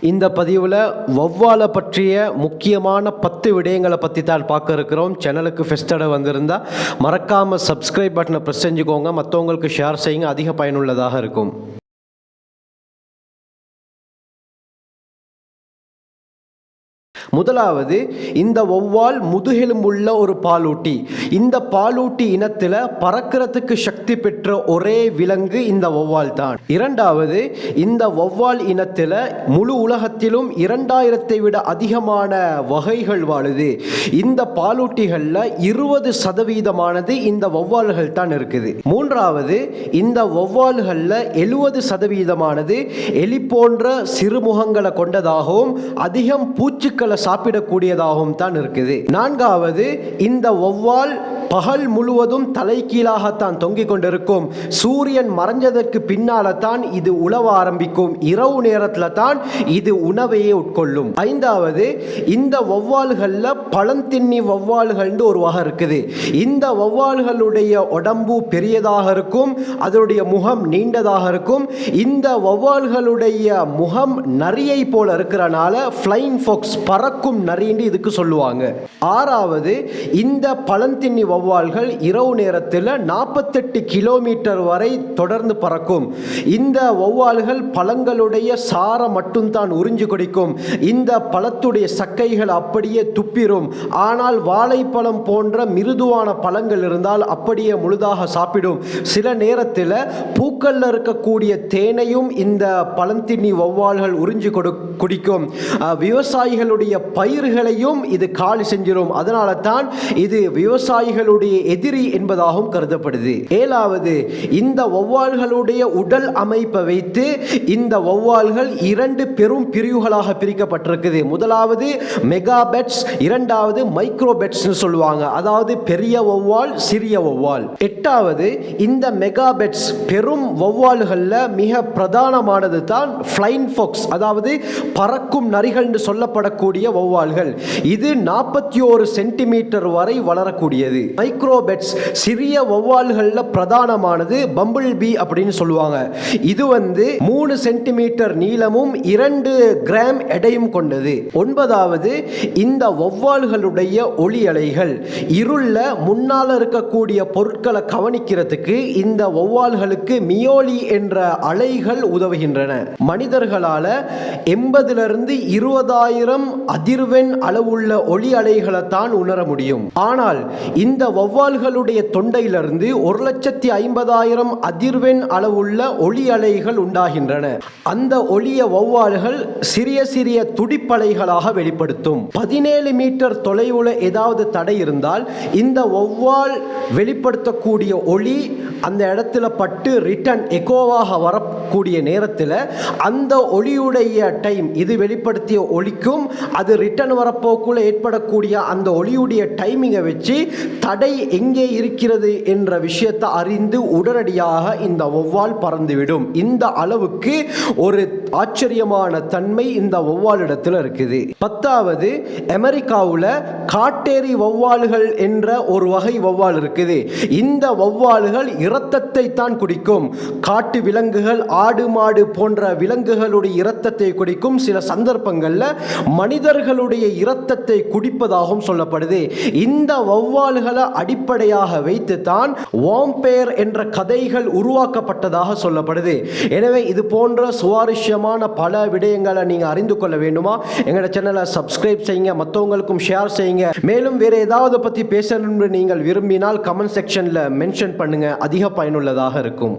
இந்த பதிவில் வௌவாலை பற்றிய முக்கியமான பத்து விடயங்களை பற்றி தான் பார்க்க இருக்கிறோம். சேனலுக்கு ஃபெஸ்டடை வந்திருந்தால் மறக்காமல் சப்ஸ்கிரைப் பட்டனை ப்ரெஸ் செஞ்சுக்கோங்க. மற்றவங்களுக்கு ஷேர் செய்யுங்க. அதிக பயனுள்ளதாக இருக்கும். முதலாவது இந்த வௌவால் முதுகெலும்புள்ள ஒரு பாலூட்டி. இந்த பாலூட்டி இனத்தில் பறக்கிறதுக்கு சக்தி பெற்ற ஒரே விலங்கு இந்த வௌவால் தான். இரண்டாவது இந்த வௌவால் இனத்தில் முழு உலகத்திலும் இரண்டாயிரத்தை விட அதிகமான வகைகள் வாழுது. இந்த பாலூட்டிகளில் இருபது சதவீதமானது இந்த வௌவால்கள் தான் இருக்குது. மூன்றாவது இந்த வௌவால்களில் எழுபது சதவீதமானது எலி போன்ற சிறுமுகங்களை கொண்டதாகவும் அதிகம் பூச்சிக்கள் சாப்பிடக்கூடியதாகவும் தான் இருக்குது. நான்காவது இந்த ஒவ்வால் பகல் முழுவதும் தலைகீழாகத்தான் தொங்கிக் கொண்டிருக்கும். சூரியன் மறைஞ்சதற்கு பின்னால தான் இது உழவ ஆரம்பிக்கும். இரவு நேரத்தில் தான் இது உணவையே உட்கொள்ளும். ஐந்தாவது இந்த வௌவால்களில் பழந்தின்னி வௌவால்கள்னு ஒரு வகை இருக்குது. இந்த வௌவால்களுடைய உடம்பு பெரியதாக இருக்கும் அதனுடைய முகம் நீண்டதாக இருக்கும். இந்த வௌவால்களுடைய முகம் நரியை போல இருக்கிறனால ஃப்ளைங் ஃபாக்ஸ் பறக்கும் நரின்னு இதுக்கு சொல்லுவாங்க. ஆறாவது இந்த பழந்தின்னி வௌவால்கள் இரவு நேரத்தில் நாற்பத்தெட்டு கிலோமீட்டர் வரை தொடர்ந்து பறக்கும். இந்த வௌவால்கள் பழங்களுடைய சாரை மட்டும்தான் உறிஞ்சு குடிக்கும். இந்த பழத்துடைய சக்கைகள் அப்படியே துப்பிரும். ஆனால் வாழைப்பழம் போன்ற மிருதுவான பழங்கள் இருந்தால் அப்படியே முழுதாக சாப்பிடும். சில நேரத்தில் பூக்கள்ல இருக்கக்கூடிய தேனையும் இந்த பழந்தின்னி வௌவால்கள் உறிஞ்சு கொடு குடிக்கும். விவசாயிகளுடைய பயிர்களையும் இது காலி செஞ்சிடும் அதனால தான் இது விவசாயிகள் விவசாயிகளுடைய எதிரி என்பதாகவும் கருதப்படுது. ஏழாவது இந்த வௌவால்களுடைய உடல் அமைப்பை வைத்து இந்த வௌவால்கள் இரண்டு பெரும் பிரிவுகளாக பிரிக்கப்பட்டிருக்குது. முதலாவது மெகாபெட்ஸ் இரண்டாவது மைக்ரோபெட்ஸ்னு சொல்லுவாங்க. அதாவது பெரிய வௌவால் சிறிய வௌவால். எட்டாவது இந்த மெகாபெட்ஸ் பெரும் வௌவால்களில் மிக பிரதானமானது தான் ஃப்ளைன் ஃபாக்ஸ் அதாவது பறக்கும் நரிகள்னு சொல்லப்படக்கூடிய வௌவால்கள். இது நாற்பத்தி ஒரு சென்டிமீட்டர் வரை வளரக்கூடியது. மைக்ரோபெட்ஸ் சிறிய வௌவால்களில் பிரதானமானது பம்பிள் பி அப்படின்னு சொல்லுவாங்க. இது வந்து மூணு சென்டிமீட்டர் நீளமும் இரண்டு கிராம் எடையும் கொண்டது. ஒன்பதாவது இந்த வௌவால்களுடைய ஒளி அலைகள் இருள முன்னால் இருக்கக்கூடிய பொருட்களை கவனிக்கிறதுக்கு இந்த வௌவால்களுக்கு மியோலி என்ற அலைகள் உதவுகின்றன. மனிதர்களால் எண்பதிலிருந்து இருபதாயிரம் அதிர்வெண் அளவுள்ள ஒளி அலைகளை தான் உணர முடியும். ஆனால் இந்த வௌவால்களுடைய தொண்டையிலிருந்து ஒரு லட்சத்தி ஐம்பதாயிரம் அதிர்வெண் அளவுள்ள ஒளி அலைகள் உண்டாகின்றன. அந்த ஒளிய வௌவால்கள் சிறிய சிறிய துடிப்பலைகளாக வெளிப்படுத்தும். பதினேழு மீட்டர் தொலைவுல ஏதாவது தடை இருந்தால் இந்த வௌவால் வெளிப்படுத்தக்கூடிய ஒளி அந்த இடத்துல பட்டு ரிட்டர்ன் எக்கோவாக வரக்கூடிய நேரத்தில் அந்த ஒளியுடைய டைம் இது வெளிப்படுத்திய ஒளிக்கும் அது ரிட்டர்ன் வரப்போக்குள்ள ஏற்படக்கூடிய அந்த ஒளியுடைய டைமிங்கை வச்சு தடை எங்கே இருக்கிறது என்ற விஷயத்தை அறிந்து உடனடியாக இந்த வௌவால் பறந்துவிடும். இந்த அளவுக்கு ஒரு ஆச்சரியமான தன்மை இந்த வௌவாலிடத்தில் இருக்குது. பத்தாவது அமெரிக்காவில் காட்டேரி வௌவால்கள் என்ற ஒரு வகை வௌவால் இருக்குது. இந்த வௌவால்கள் இரத்தத்தை தான் குடிக்கும். காட்டு விலங்குகள் ஆடு மாடு போன்ற விலங்குகளுடைய இரத்தத்தை குடிக்கும். சில சந்தர்ப்பங்களில் மனிதர்களுடைய இரத்தத்தை குடிப்பதாகவும் சொல்லப்படுது. இந்த வௌவால்களை அடிப்படையாக வைத்து தான் வாம்பேர் என்ற கதைகள் உருவாக்கப்பட்டதாக சொல்லப்படுது. எனவே இது போன்ற சுவாரஸ்யமான பல விடயங்களை நீங்கள் அறிந்து கொள்ள வேண்டுமா? எங்களோட சேனலை சப்ஸ்கிரைப் செய்யுங்க மற்றவங்களுக்கும் ஷேர் செய்யுங்க. மேலும் வேறு ஏதாவது பற்றி பேசணும்னு நீங்கள் விரும்பினால் கமெண்ட் செக்ஷனில் மென்ஷன் பண்ணுங்கள் அதிக பயனுள்ளதாக இருக்கும்.